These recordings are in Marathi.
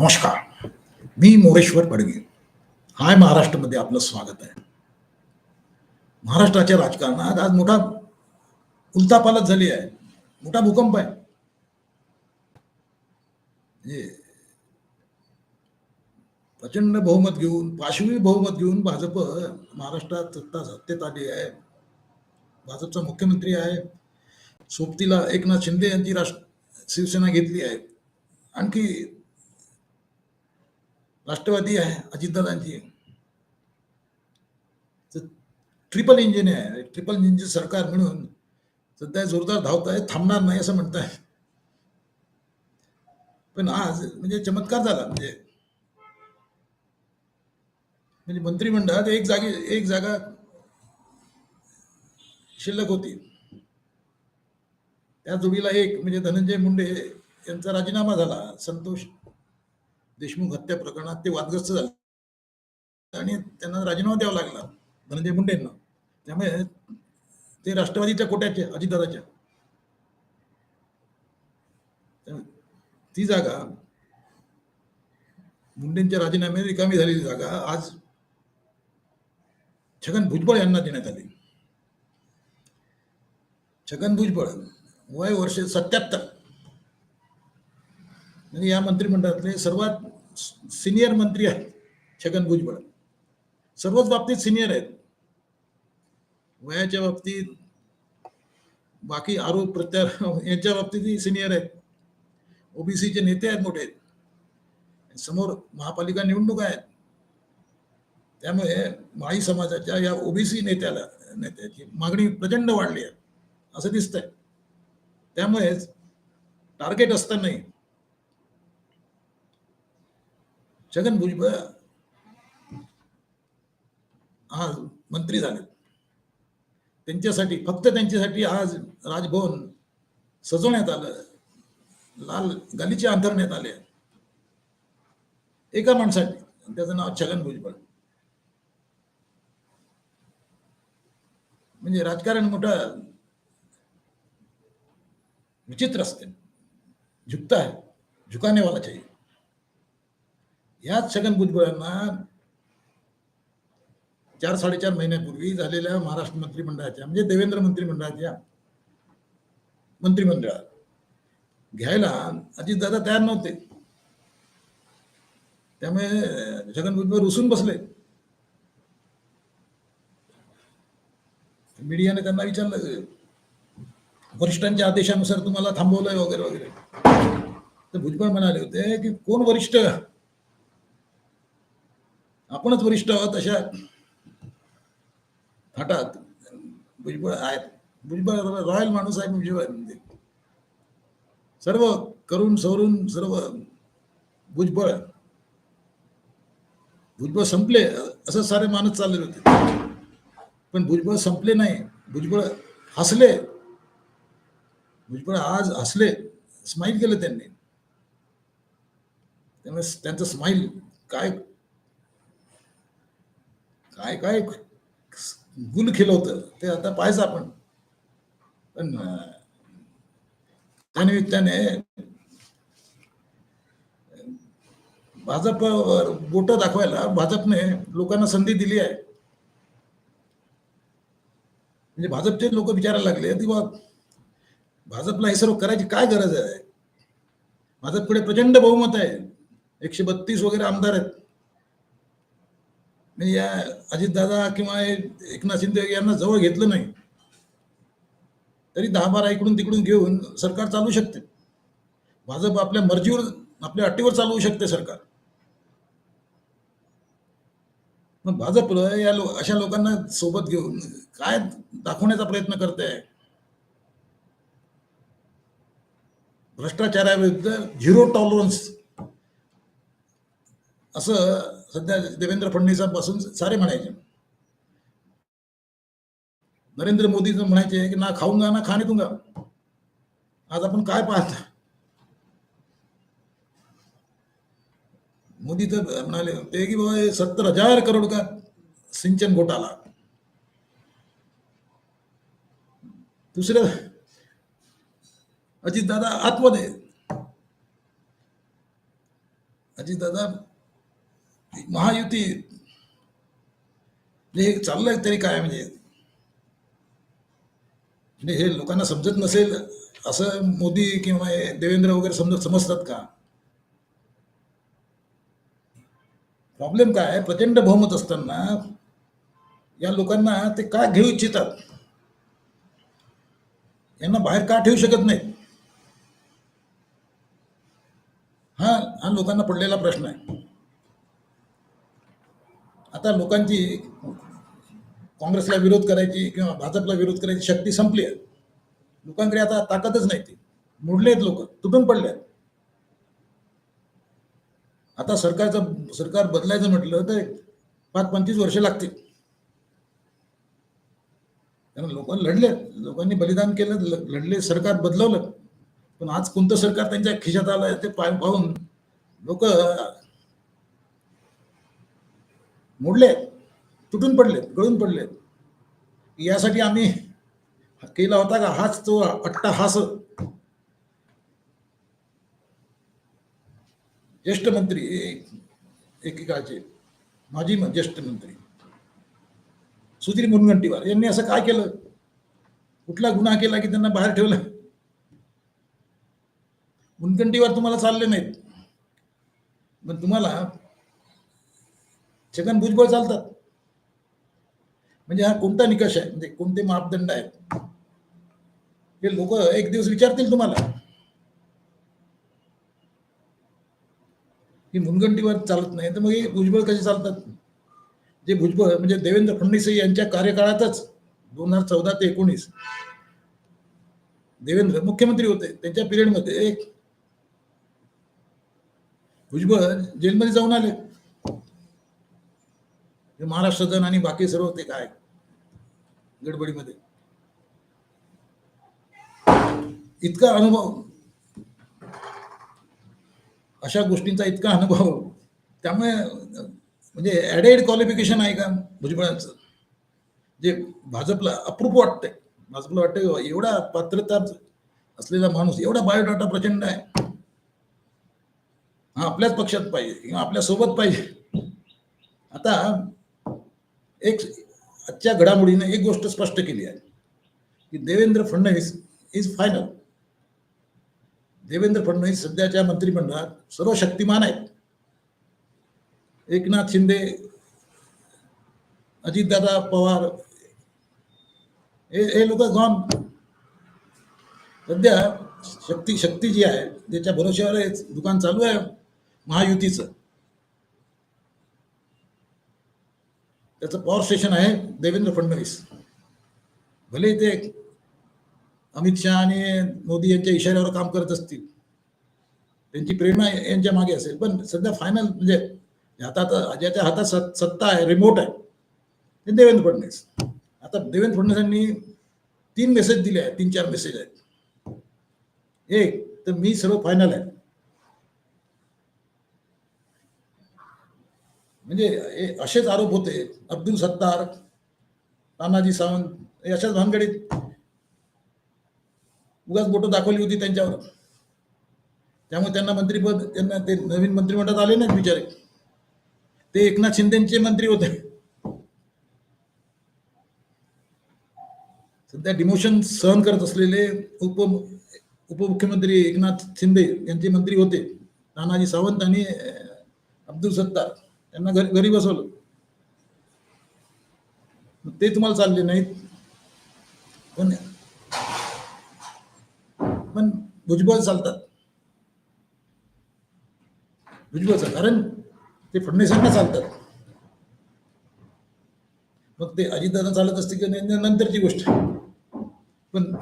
नमस्कार. मी मोरेश्वर पडगे. हाय महाराष्ट्रामध्ये आपलं स्वागत आहे. महाराष्ट्राच्या राजकारणात आज मोठा उलतापालत झाली आहे. मोठा भूकंप आहे. म्हणजे प्रचंड बहुमत घेऊन पाशवी बहुमत घेऊन भाजप महाराष्ट्रात सत्ता सत्तेत आली आहे. भाजपचा मुख्यमंत्री आहे. सोबतीला एकनाथ शिंदे यांची राष्ट्र शिवसेना घेतली आहे. आणखी राष्ट्रवादी आहे अजितदादांची ट्रिपल इंजिन आहे ट्रिपल इंजिन सरकार म्हणून सध्या जोरदार धावत आहे थांबणार नाही असं म्हणताय पण आज म्हणजे चमत्कार झाला म्हणजे म्हणजे मंत्रिमंडळात एक जागी एक जागा शिल्लक होती. त्या जोडीला एक म्हणजे धनंजय मुंडे यांचा राजीनामा झाला संतोष देशमुख हत्या प्रकरणात ते वादग्रस्त झाले. आणि त्यांना राजीनामा द्यावा लागला धनंजय मुंडेंना त्यामुळे ते राष्ट्रवादीच्या कोट्याचे अजितदादाच्या. ती जागा मुंडेंच्या राजीनाम्याने रिकामी झालेली जागा आज छगन भुजबळ यांना देण्यात आली. छगन भुजबळ वय वर्ष सत्याहत्तर. म्हणजे या मंत्रिमंडळातले सर्वात सिनियर मंत्री आहेत छगन भुजबळ. सर्वच बाबतीत सिनियर आहेत. वयाच्या बाबतीत बाकी आरोप प्रत्यारोप यांच्या बाबतीतही सिनियर आहेत. ओबीसीचे नेते आहेत मोठे. समोर महापालिका निवडणूक आहेत. त्यामुळे माळी समाजाच्या या ओबीसी नेत्याला नेत्याची मागणी प्रचंड वाढली आहे. असं दिसतंय. त्यामुळेच टार्गेट असतानाही छगन भुजबळ आज मंत्री झाले. त्यांच्यासाठी फक्त त्यांच्यासाठी आज राजभवन सजवण्यात आलं. लाल गालीचे अंतरण्यात आले. एका माणसाने त्याचं नाव छगन भुजबळ म्हणजे राजकारण मोठं विचित्र असते. झुकता है झुकाने वाला चाहिए याच छगन भुजबळांना चार साडेचार महिन्यापूर्वी झालेल्या महाराष्ट्र मंत्रिमंडळाच्या म्हणजे देवेंद्र मंत्रिमंडळाच्या मंत्रिमंडळात घ्यायला अजितदादा तयार नव्हते. त्यामुळे छगन भुजबळ रुसून बसले. मीडियाने त्यांना विचारलं वरिष्ठांच्या आदेशानुसार तुम्हाला थांबवलंय वगैरे वगैरे. तर भुजबळ म्हणाले होते की कोण वरिष्ठ आपणच वरिष्ठ आहोत अशा थाटात. भुजबळ आहेत. भुजबळ रॉयल माणूस आहे भुजबळ. म्हणजे सर्व करून सवरून सर्व भुजबळ. भुजबळ संपले असं सारे मानत चालले होते. पण भुजबळ संपले नाही. भुजबळ हसले. भुजबळ आज हसले. स्माईल केलं त्यांनी. त्यामुळे त्यांचं स्माईल काय काय काय गुल होतं. ते आता पाहायचं आपण. पण त्यानिमित्ताने भाजपवर बोट दाखवायला भाजपने लोकांना संधी दिली आहे. म्हणजे भाजपचे लोक विचारायला लागले की बा भाजपला हे सर्व करायची काय गरज आहे? भाजपकडे प्रचंड बहुमत आहे. एकशे बत्तीस वगैरे आमदार आहेत. मी या अजितदादा किंवा एकनाथ शिंदे यांना जवळ घेतलं नाही. तरी दहा बारा इकडून तिकडून घेऊन सरकार चालू शकते. भाजप आपल्या मर्जीवर आपल्या अटीवर चालवू शकते सरकार. मग भाजप या लो अशा लोकांना सोबत घेऊन काय दाखवण्याचा प्रयत्न करते आहे भ्रष्टाचाराविरुद्ध झिरो टॉलरन्स असं सध्या देवेंद्र फडणवीसांपासून सारे म्हणायचे. नरेंद्र मोदी म्हणायचे की ना खाऊंगा ना खाणे तुंगा आज आपण काय पाहता? मोदी तर म्हणाले होते की बाबा सत्तर हजार करोड का सिंचन घोटाला. दुसरं अजितदादा आतमध्ये. अजितदादा महायुती. म्हणजे हे चाललंय तरी काय म्हणजे? म्हणजे हे लोकांना समजत नसेल असं मोदी किंवा देवेंद्र वगैरे समजत समजतात का? प्रॉब्लेम काय प्रचंड बहुमत असताना या लोकांना ते का घेऊ इच्छितात? यांना बाहेर का ठेवू शकत नाही हा हा लोकांना पडलेला प्रश्न आहे. आता लोकांची काँग्रेसला विरोध करायची किंवा भाजपला विरोध करायची शक्ती संपली आहे. लोकांकडे आता ताकदच नाही ती. मोडलेत लोक तुटून पडले आहेत. आता सरकारचं सरकार बदलायचं म्हटलं तर पाच पंचवीस वर्ष लागतील. कारण लोक लढले लोकांनी बलिदान केलं लढले सरकार बदलवलं. पण आज कोणतं सरकार त्यांच्या खिशात आलं ते पाय पाहून लोक मोडले तुटून पडले गळून पडले यासाठी आम्ही केला होता का हाच तो अट्टाहास. ज्येष्ठ मंत्री एकेकाळचे माजी ज्येष्ठ मंत्री सुधीर मुनगंटीवार यांनी असं काय केलं? कुठला गुन्हा केला की त्यांना बाहेर ठेवलं? मुनगंटीवार तुम्हाला चालले नाहीत. पण तुम्हाला छगन भुजबळ चालतात. म्हणजे हा कोणता निकष आहे? म्हणजे कोणते मापदंड आहेत? हे लोक एक दिवस विचारतील तुम्हाला. ही मुनगंटीवर चालत नाही. तर मग हे भुजबळ कसे चालतात? जे भुजबळ म्हणजे देवेंद्र फडणवीस यांच्या कार्यकाळातच दोन हजार चौदा ते एकोणीस देवेंद्र मुख्यमंत्री होते. त्यांच्या पिरियडमध्ये एक भुजबळ जेलमध्ये जाऊन आले. हे महाराष्ट्र जन आणि बाकी सर्व ते काय? गडबडीमध्ये. इतका अनुभव. अशा गोष्टींचा इतका अनुभव. त्यामुळे म्हणजे ॲडेड क्वालिफिकेशन आहे का भुजबळांचं? जे भाजपला अप्रूप वाटतंय. भाजपला वाटतंय एवढा पात्रता असलेला माणूस एवढा बायोडाटा प्रचंड आहे. हा आपल्याच पक्षात पाहिजे किंवा आपल्यासोबत पाहिजे. आता एक आजच्या घडामोडीनं एक गोष्ट स्पष्ट केली आहे की देवेंद्र फडणवीस इज फायनल देवेंद्र फडणवीस सध्याच्या मंत्रिमंडळात सर्व शक्तिमान आहेत. एकनाथ शिंदे अजितदादा पवार हे लोक गॉन सध्या शक्ती शक्ती जी आहे त्याच्या भरोश्यावर दुकान चालू आहे महायुतीचं. त्याचं पॉवर स्टेशन आहे देवेंद्र फडणवीस. भले ते अमित शहा आणि मोदी यांच्या इशाऱ्यावर काम करत असतील. त्यांची प्रेरणा यांच्या मागे असेल. पण सध्या फायनल म्हणजे हातात ज्याच्या हातात सत् सत्ता आहे रिमोट आहे ते देवेंद्र फडणवीस. आता देवेंद्र फडणवीसांनी तीन मेसेज दिले आहेत तीन चार मेसेज आहेत. एक तर मी सर्व फायनल आहे. म्हणजे असेच आरोप होते. अब्दुल सत्तार तानाजी सावंत अशाच भानगडीत उगाच बोटं दाखवली होती त्यांच्यावर. त्यामुळे त्यांना मंत्रीपद त्यांना ते नवीन मंत्रिमंडळात आले नाहीत बिचारे. ते एकनाथ शिंदेचे मंत्री होते. सध्या डिमोशन सहन करत असलेले उप उपमुख्यमंत्री एकनाथ शिंदे यांचे मंत्री होते. तानाजी सावंत आणि अब्दुल सत्तार. त्यांना घरी घरी बसवलं. मग ते तुम्हाला चालले नाहीत. पण पण भुजबळ चालतात. भुजबळचं कारण ते फडणवीसांना चालतात. मग ते अजितदादा चालत असते की नंतरची गोष्ट. पण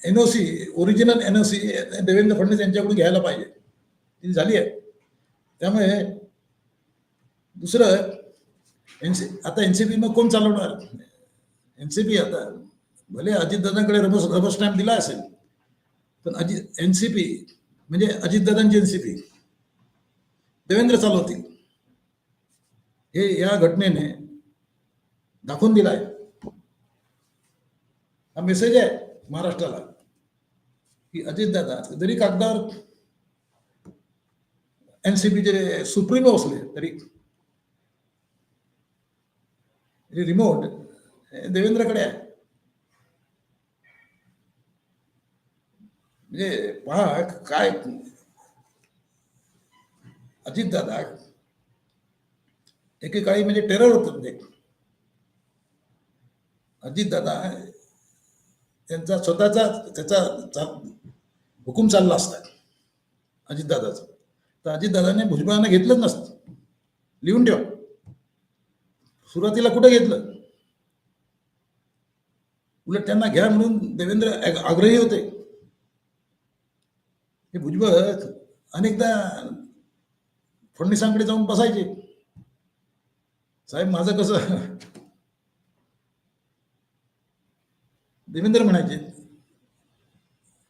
NOC original NOC Devendra Fadnavis यांच्याकडून घ्यायला पाहिजे. ती झाली आहे. त्यामुळे दुसरं एनसी आता एनसीपी मग कोण चालवणार? एनसीपी आता भले अजितदादांकडे रबर रबर स्टॅम्प दिला असेल पण अजित एनसीपी म्हणजे अजितदादांची एनसीपी देवेंद्र चालवतील. हे या घटनेने दाखवून दिलाय. हा मेसेज आहे महाराष्ट्राला की अजितदादा जरी कागदावर एनसीपीचे सुप्रीमो असले तरी रिमोट देवेंद्रकडे आहे म्हणजे पहा काय अजित दादा एकेकाळी म्हणजे टेरर होत ते अजित दादा त्यांचा स्वतःचा त्याचा हुकूम चालला असता अजितदादाचा तर अजितदादाने भुजबळांना घेतलंच नसतं लिहून ठेवा सुरुवातीला कुठे घेतलं? उलट त्यांना घ्या म्हणून देवेंद्र आग्रही होते. हे भुजबळ अनेकदा फडणवीसांकडे जाऊन बसायचे. साहेब माझं कसं? देवेंद्र म्हणायचे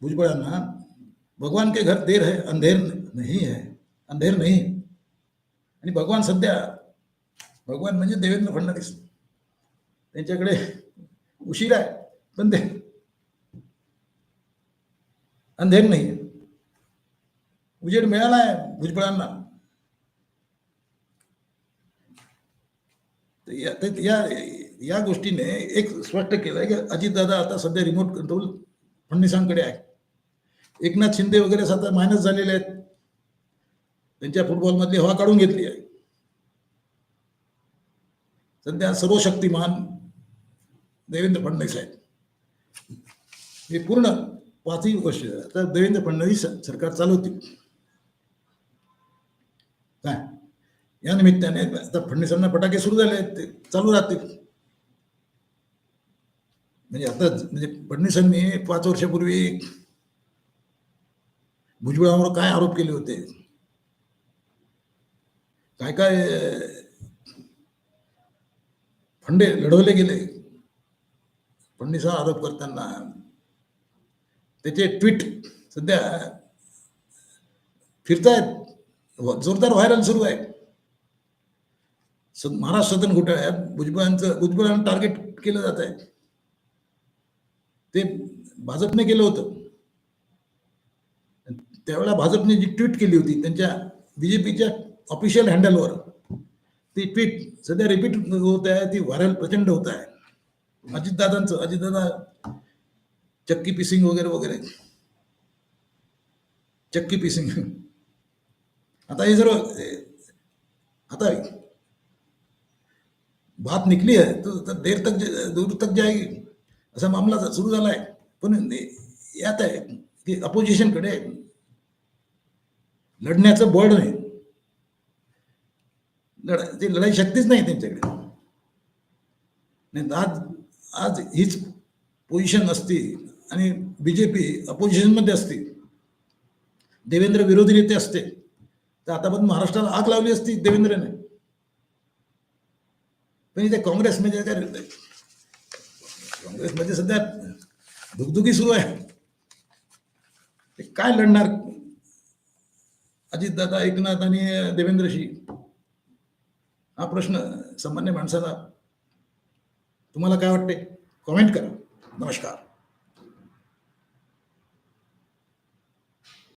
भुजबळांना भगवान के घर देर है अंधेर नहीं है अंधेर नाही. आणि भगवान सध्या भगवान म्हणजे देवेंद्र फडणवीस. त्यांच्याकडे उशीर आहे पण ते अंधेर नाही उजेड मिळाला आहे भुजबळांना. तर या या या गोष्टीने एक स्पष्ट केलं की अजितदादा आता सध्या रिमोट कंट्रोल फडणवीसांकडे आहे. एकनाथ शिंदे वगैरे सध्या मायनस झालेले आहेत. त्यांच्या फुटबॉलमधली हवा काढून घेतली आहे. सध्या सर्व शक्तिमान देवेंद्र फडणवीस आहेत. हे पूर्ण पाचही वर्ष आता देवेंद्र फडणवीस सरकार चालवतील काय? या निमित्ताने आता फडणवीसांना फटाके सुरू झाले ते चालू राहतील. म्हणजे आता म्हणजे फडणवीसांनी पाच वर्षापूर्वी भुजबळावर काय आरोप केले होते? काय काय फंडे लढवले गेले. फडणवीसांवर आरोप करताना त्याचे ट्विट सध्या फिरतायत. जोरदार व्हायरल सुरू आहे. स- महाराष्ट्र सदन घोटाळ्यात भुजबळांचं भुजबळांना टार्गेट केलं जात आहे. ते भाजपने केलं होतं. त्यावेळेला भाजपने जी ट्विट केली होती त्यांच्या बीजेपीच्या ऑफिशियल हँडलवर ती ट्विट सध्या रिपीट होत आहे ती व्हायरल प्रचंड होत आहे. अजितदादांचं अजितदादा चक्की पिसिंग वगैरे वगैरे. चक्की पिसिंग. आता हे सर्व आता बात निकली आहे तो, तर देर तक दूर तक जाएगी असा मामला सुरू झाला आहे पण यात आहे की अपोजिशनकडे लढण्याचं बळ नाही. लढाई लढाई शक्तीच नाही त्यांच्याकडे. नाही तर आज आज हीच पोझिशन असती आणि बी जे पी अपोजिशनमध्ये असते. देवेंद्र विरोधी नेते असते. तर आतापर्यंत महाराष्ट्राला आग लावली असती देवेंद्रने. पण इथे काँग्रेसमध्ये म्हणजे काय? काँग्रेसमध्ये म्हणजे सध्या धुकधुकी सुरू आहे. ते काय लढणार? अजितदादा एकनाथ आणि देवेंद्रशी? हा प्रश्न सामान्य माणसाला तुम्हाला काय वाटते? कॉमेंट करा. नमस्कार.